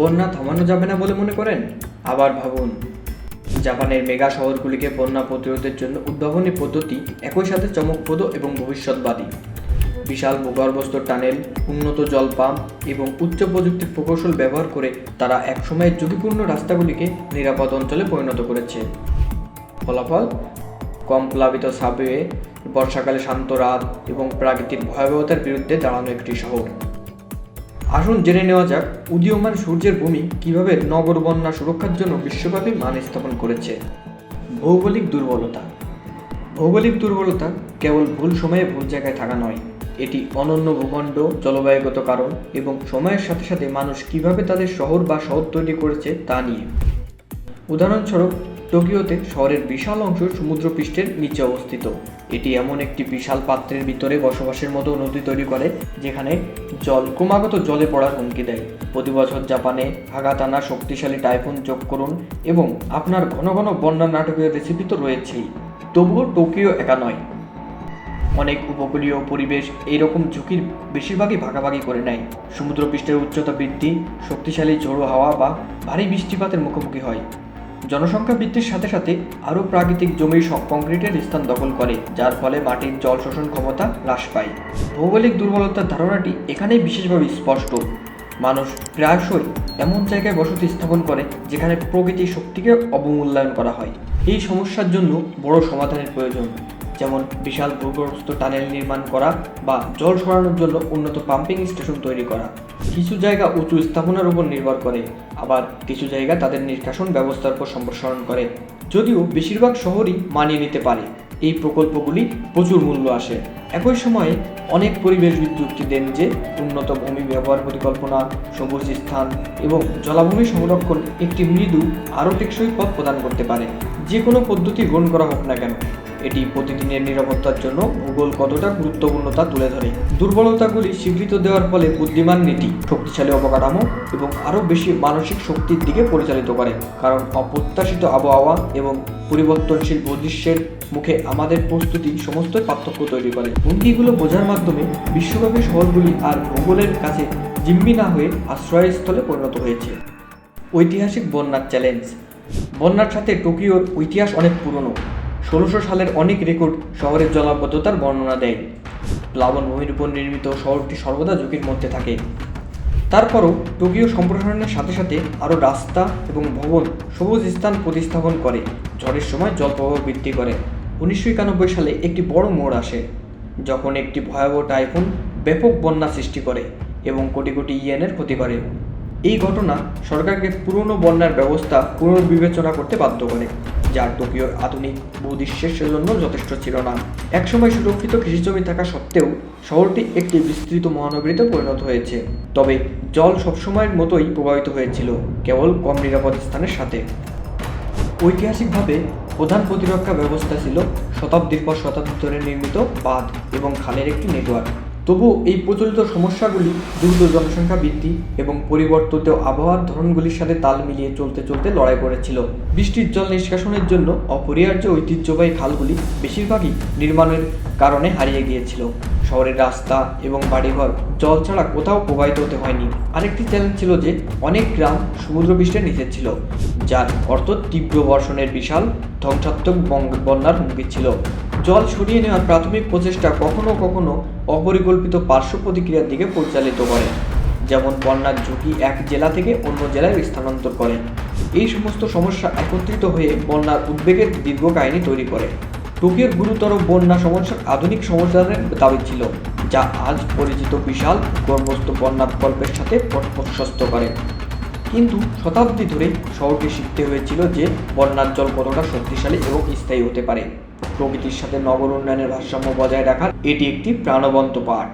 বন্যা থামানো যাবে না বলে মনে করেন? আবার ভাবুন, জাপানের মেগা শহরগুলিকে বন্যা প্রতিরোধের জন্য উদ্ভাবনী পদ্ধতি একই সাথে চমকপ্রদ এবং ভবিষ্যৎবাদী। বিশাল ভূগর্ভস্থ টানেল, উন্নত জল পাম্প এবং উচ্চ প্রযুক্তির প্রকৌশল ব্যবহার করে তারা একসময় ঝুঁকিপূর্ণ রাস্তাগুলিকে নিরাপদ অঞ্চলে পরিণত করেছে। ফলাফল? কম প্লাবিত সাবওয়ে, বর্ষাকালে শান্ত রাত এবং প্রাকৃতিক ভয়াবহতার বিরুদ্ধে দাঁড়ানো একটি শহর। আসুন জেনে নেওয়া যাক, উদীয়মান সূর্যের ভূমি কীভাবে নগর বন্যা সুরক্ষার জন্য বিশ্বব্যাপী মান স্থাপন করেছে? ভৌগোলিক দুর্বলতা। ভৌগোলিক দুর্বলতা কেবল ভুল সময়ে ভুল জায়গায় থাকা নয়, এটি অনন্য ভূখণ্ড, জলবায়ুগত কারণ এবং সময়ের সাথে সাথে মানুষ কীভাবে তাদের শহর বা শহর তৈরি করেছে তা নিয়ে। উদাহরণস্বরূপ টোকিওতে শহরের বিশাল অংশ সমুদ্রপৃষ্ঠের নিচে অবস্থিত। এটি এমন একটি বিশাল পাত্রের ভিতরে বসবাসের মতো নদী তৈরি করে, যেখানে জল ক্রমাগত জলে পড়ার হুমকি দেয়। প্রতি বছর জাপানে আঘাত আনা শক্তিশালী টাইফুন যোগ করুন এবং আপনার ঘন ঘন বন্যা নাটকীয় রেসিপি তো রয়েছেই। তবুও টোকিও একা নয়। অনেক উপকূলীয় পরিবেশ এইরকম ঝুঁকির বেশিরভাগই ভাগাভাগি করে নেয়। সমুদ্রপৃষ্ঠের উচ্চতা বৃদ্ধি, শক্তিশালী ঝোড়ো হাওয়া বা ভারী বৃষ্টিপাতের মুখোমুখি হয়। জনসংখ্যা বৃদ্ধির সাথে সাথে আরও প্রাকৃতিক জমি কংক্রিটের স্থান দখল করে, যার ফলে মাটির জল শোষণ ক্ষমতা হ্রাস পায়। ভৌগোলিক দুর্বলতার ধারণাটি এখানেই বিশেষভাবে স্পষ্ট। মানুষ প্রায়শই এমন জায়গায় বসতি স্থাপন করে, যেখানে প্রকৃতির শক্তিকে অবমূল্যায়ন করা হয়। এই সমস্যার জন্য বড় সমাধানের প্রয়োজন। যেমন বিশাল ভূগর্ভস্থ টানেল নির্মাণ করা বা জল সরানোর জন্য উন্নত পাম্পিং স্টেশন তৈরি করা। কিছু জায়গা উঁচু স্থাপনার উপর নির্ভর করে, আবার কিছু জায়গা তাদের নিষ্কাশন ব্যবস্থার উপর সম্প্রসারণ করে। যদিও বেশিরভাগ শহরই মানিয়ে নিতে পারে, এই প্রকল্পগুলি প্রচুর মূল্য আসে। একই সময়ে অনেক পরিবেশবিদ যুক্তি দেন যে উন্নত ভূমি ব্যবহার পরিকল্পনা, সবুজ স্থান এবং জলাভূমি সংরক্ষণ একটি মৃদু আরও টেকসই পথ প্রদান করতে পারে। যে কোনো পদ্ধতি গ্রহণ করা হোক না কেন এটি প্রতিদিনের নিরাপত্তার জন্য ভূগোল কতটা গুরুত্বপূর্ণ তা তুলে ধরে। দুর্বলতাগুলি স্বীকৃত দেওয়ার ফলে বুদ্ধিমান নীতি, শক্তিশালী অবকাঠামো এবং আরও বেশি মানসিক শক্তির দিকে পরিচালিত করে। কারণ অপ্রত্যাশিত আবহাওয়া এবং পরিবর্তনশীল বৈদৃশ্যের মুখে আমাদের প্রস্তুতি সমস্ত পার্থক্য তৈরি করে। হুমকিগুলো বোঝার মাধ্যমে বিশ্বব্যাপী শহরগুলি আর ভূগোলের কাছে জিম্মি না হয়ে আশ্রয়স্থলে পরিণত হয়েছে। ঐতিহাসিক বন্যার চ্যালেঞ্জ। বন্যার সাথে টোকিওর ইতিহাস অনেক পুরনো। ষোলোশো সালের অনেক রেকর্ড শহরের জলাবদ্ধতার বর্ণনা দেয়। প্লাবন ভূমির উপর নির্মিত শহরটি সর্বদা ঝুঁকির মধ্যে থাকে। তারপরও টোকিও সম্প্রসারণের সাথে সাথে আরও রাস্তা এবং ভবন সবুজ স্থান প্রতিস্থাপন করে। ঝড়ের সময় জলপ্রবাহ বৃদ্ধি করে। উনিশশো একানব্বই সালে একটি বড় মোড় আসে, যখন একটি ভয়াবহ টাইফুন ব্যাপক বন্যা সৃষ্টি করে এবং কোটি কোটি ইয়েনের ক্ষতি করে। এই ঘটনা সরকারকে পুরনো বন্যার ব্যবস্থা পুনর্বিবেচনা করতে বাধ্য করে। যা টোকিওর আধুনিক ভূদৃশ্যের জন্য যথেষ্ট ছিল না। একসময় সুরক্ষিত কৃষিজমি থাকা সত্ত্বেও শহরটি একটি বিস্তৃত মহানগরীতে পরিণত হয়েছে। তবে জল সবসময়ের মতোই প্রভাবিত হয়েছিল, কেবল কম নিরাপদ স্থানের সাথে। ঐতিহাসিকভাবে প্রধান প্রতিরক্ষা ব্যবস্থা ছিল শতাব্দীর পর শতাব্দী ধরে নির্মিত বাঁধ এবং খালের একটি নেটওয়ার্ক। তবুও এই প্রচলিত সমস্যাগুলি দ্রুত জনসংখ্যা বৃদ্ধি এবং পরিবর্তিত আবহাওয়ার ধরনগুলির সাথে তাল মিলিয়ে চলতে চলতে লড়াই করেছিল। বৃষ্টির জল নিষ্কাশনের জন্য অপরিহার্য ঐতিহ্যবাহী খালগুলি বেশিরভাগই নির্মাণের কারণে হারিয়ে গিয়েছিল। শহরের রাস্তা এবং বাড়িঘর জল ছাড়া কোথাও প্রবাহিত হতে হয়নি। আরেকটি চ্যালেঞ্জ ছিল যে, অনেক গ্রাম সমুদ্রপৃষ্ঠের নিচে ছিল, যার অর্থ তীব্র বর্ষণের বিশাল ধ্বংসাত্মক বন্যার হুমকি ছিল। জল সরিয়ে নেওয়ার প্রাথমিক প্রচেষ্টা কখনো কখনো অপরিকল্পিত পার্শ্ব প্রতিক্রিয়ার দিকে পরিচালিত করে, যেমন বন্যার ঝুঁকি এক জেলা থেকে অন্য জেলায় স্থানান্তর করে। এই সমস্ত সমস্যা একত্রিত হয়ে বন্যার উদ্বেগের দীর্ঘ কাহিনী তৈরি করে। টোকিওর গুরুতর বন্যা সমস্যার আধুনিক সমাধানের দাবি ছিল, যা আজ পরিচিত বিশাল গর্ভস্থ বন্যা প্রকল্পের সাথে প্রশস্ত করে। কিন্তু শতাব্দী ধরে শহরকে শিখতে হয়েছিল যে বন্যার জল কতটা শক্তিশালী এবং স্থায়ী হতে পারে। প্রকৃতির সাথে নগর উন্নয়নের ভারসাম্য বজায় রাখার এটি একটি প্রাণবন্ত পাঠ।